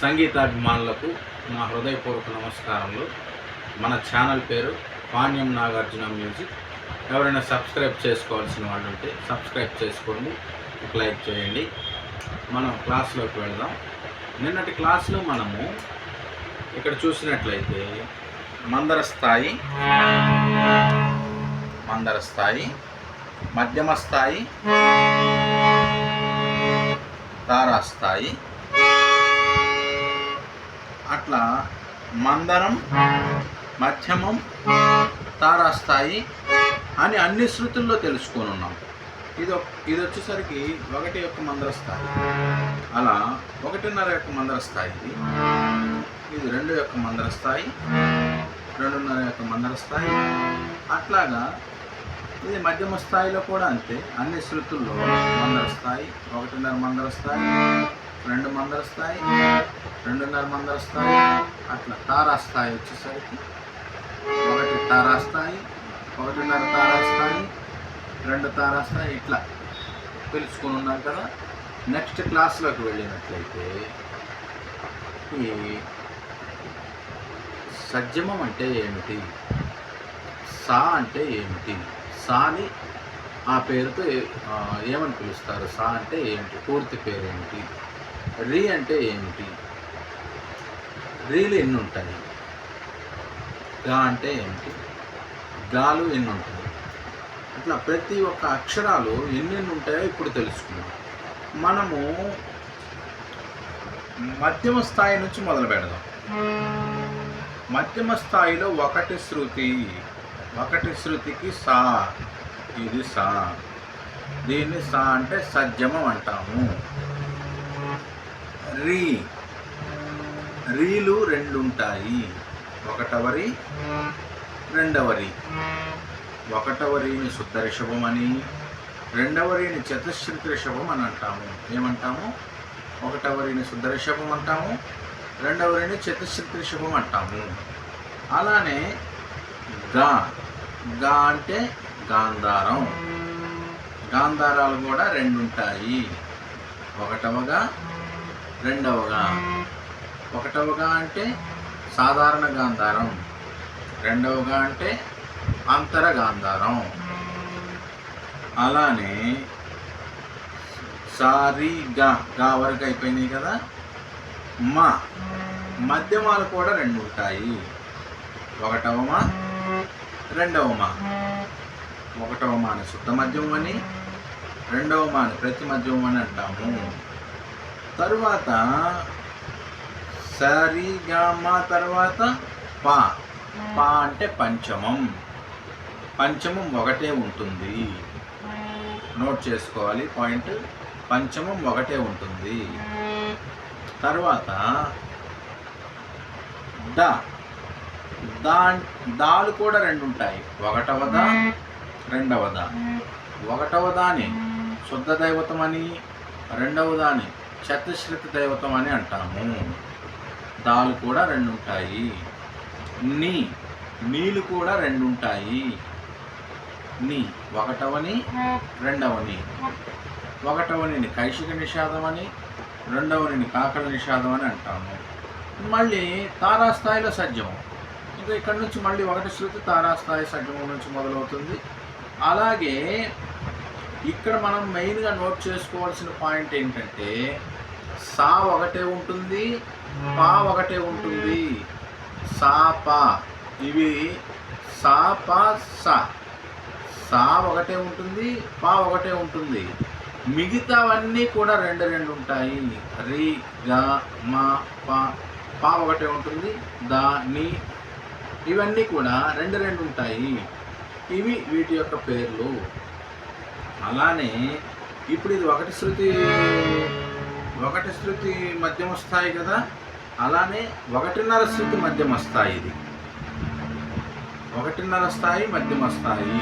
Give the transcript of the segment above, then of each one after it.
సంగీతాభిమానులకు నా హృదయపూర్వక నమస్కారములు. మన ఛానల్ పేరు పాణ్యం నాగార్జున మ్యూజిక్. ఎవరైనా సబ్స్క్రైబ్ చేసుకోవాల్సిన వాళ్ళు ఉంటే సబ్స్క్రైబ్ చేసుకోండి ఒక లైక్ చేయండి. మనం క్లాస్లోకి వెళదాం. నిన్నటి క్లాస్లో మనము ఇక్కడ చూసినట్లయితే మందర స్థాయి మందర స్థాయి మధ్యమ స్థాయి తారాస్థాయి అట్లా మందరం మధ్యమం తారాస్థాయి అని అన్ని శృతుల్లో తెలుసుకొని ఉన్నాం. ఇది ఇది వచ్చేసరికి ఒకటి యొక్క మందర స్థాయి అలా ఒకటిన్నర యొక్క మందర స్థాయి ఇది. ఇది రెండు యొక్క మందర స్థాయి రెండున్నర యొక్క మందర స్థాయి అట్లాగా ఇది మధ్యమ స్థాయిలో కూడా అంతే. అన్ని శృతుల్లో మందర స్థాయి ఒకటిన్నర మందర స్థాయి రెండు మందల స్థాయి రెండున్నర మందల స్థాయి అట్లా తారా స్థాయి వచ్చేసరికి ఒకటి తారా స్థాయి ఒకటిన్నర తారా స్థాయి రెండు తారా స్థాయి ఇట్లా పిలుచుకుని ఉన్నాం కదా. నెక్స్ట్ క్లాస్లోకి వెళ్ళినట్లయితే ఈ సజ్జమం అంటే ఏమిటి? సా అంటే ఏమిటి? సాని ఆ పేరుతో ఏమని పిలుస్తారు? సా అంటే ఏమిటి? పూర్తి పేరు ఏమిటి రీ అంటే ఏమిటి? రీలు ఎన్ని ఉంటాయి గా అంటే ఏమిటి? గాలు ఎన్ని ఉంటాయి అట్లా ప్రతి ఒక్క అక్షరాలు ఎన్నెన్ని ఉంటాయో ఇప్పుడు తెలుసుకుందాం. మనము మధ్యమ స్థాయి నుంచి మొదలు పెడదాం. మధ్యమ స్థాయిలో ఒకటి శృతి ఒకటి శృతికి సా ఇది సా. దీన్ని సా అంటే సజ్జమం అంటాము. రీ. రీలు రెండు ఉంటాయి ఒకటవరి రెండవరి. ఒకటవరిని శుద్ధ రిషభం అని రెండవరిని చతుశ్రుతి రిషభం అని అంటాము ఏమంటాము? ఒకటవరిని శుద్ధ రిషభం అంటాము రెండవరిని చతుశ్రుతి రిషభం అంటాము అలానే గా. గా అంటే గాంధారం. గాంధారాలు కూడా రెండు ఉంటాయి ఒకటవగా రెండవగా ఒకటవగా అంటే సాధారణ గాంధారం. రెండవగా అంటే అంతర గాంధారం. అలానే సారీ గా గా వరకు అయిపోయినాయి కదా. మా మధ్యమాలు కూడా రెండు ఉంటాయి. ఒకటవమా రెండవమా. ఒకటవమాని శుద్ధ మధ్యమం అని ప్రతి మధ్యమని అంటాము. తరువాత సరి మా తర్వాత పా. పా అంటే పంచమం. పంచమం ఒకటే ఉంటుంది. నోట్ చేసుకోవాలి పాయింట్. పంచమం ఒకటే ఉంటుంది. తర్వాత ద. దా దాలు కూడా రెండు ఉంటాయి ఒకటవ దా రెండవదా? ఒకటవదాని. శుద్ధ దైవతం అని రెండవదాని. చతుశ్రుతి దైవతం అని అంటాము. దాలు కూడా రెండు ఉంటాయి నీ నీళ్ళు కూడా రెండు ఉంటాయి నీ ఒకటవని రెండవని. ఒకటవని కైశిక నిషాదం అని రెండవని కాకల నిషాదం అని అంటాము. మళ్ళీ తారాస్థాయిలో సజ్జం ఇంకా ఇక్కడ నుంచి మళ్ళీ ఒకటి శృతి తారాస్థాయి సజ్జమం నుంచి మొదలవుతుంది. అలాగే ఇక్కడ మనం మెయిన్గా నోట్ చేసుకోవాల్సిన పాయింట్ ఏంటంటే సా ఒకటే ఉంటుంది పా ఒకటే ఉంటుంది. సా పా. ఇవి సా పా సా. సా ఒకటే ఉంటుంది పా ఒకటే ఉంటుంది. మిగతావన్నీ కూడా రెండు రెండు ఉంటాయి. రి గ మా పా. పా ఒకటే ఉంటుంది దా ని. ఇవన్నీ కూడా రెండు రెండు ఉంటాయి. ఇవి వీటి యొక్క పేర్లు. అలానే ఇప్పుడు ఇది ఒకటి శృతి. ఒకటి శృతి మధ్యమ స్థాయి కదా అలానే ఒకటిన్నర శృతి మధ్యమ స్థాయి ఇది. ఒకటిన్నర స్థాయి మధ్యమ స్థాయి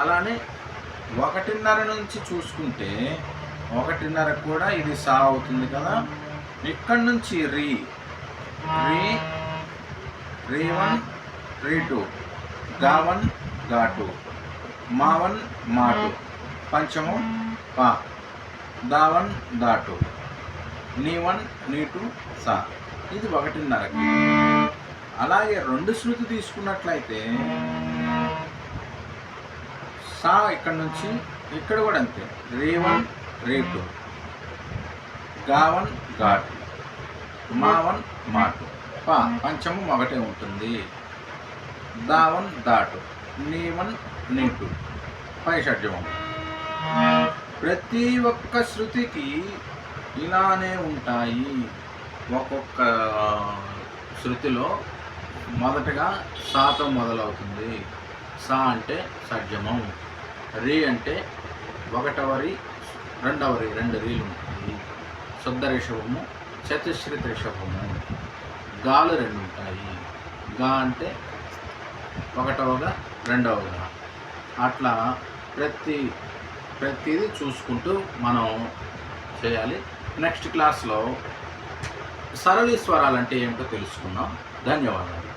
అలానే ఒకటిన్నర నుంచి చూసుకుంటే ఒకటిన్నర కూడా ఇది సా అవుతుంది కదా. ఇక్కడి నుంచి రీ రీ రీ వన్ రీ టూ గా వన్గా టూ మా వన్ మా టూ పంచము పా. దా వన్ దా టూ నీ వన్ నీ టూ సా. ఇది ఒకటిన్నరకి. అలాగే రెండు శృతి తీసుకున్నట్లయితే సా ఇక్కడ నుంచి ఇక్కడ కూడా అంతే. రే వన్ రే టూ. గా వన్గా టూ. మా వన్ మా టూ. పా పంచము ఒకటే ఉంటుంది. దా వన్ దా టూ. నీ వన్ నీ టూ. పై షడ్జమం ప్రతి ఒక్క శృతికి ఇలానే ఉంటాయి. ఒక్కొక్క శృతిలో మొదటగా సాతో మొదలవుతుంది. సా అంటే షడ్జమం రీ అంటే ఒకటవ రీ రెండవ రీ రెండు రీలు ఉంటాయి. శుద్ధ రిషభము చతుశ్రుత రిషభము గాలు రెండు ఉంటాయి. గా అంటే ఒకటవగా రెండవగా. అట్లా ప్రతి ప్రతిదీ చూసుకుంటూ మనం చేయాలి. నెక్స్ట్ క్లాస్లో సరళి స్వరాలు అంటే ఏమిటో తెలుసుకుందాం. ధన్యవాదాలు.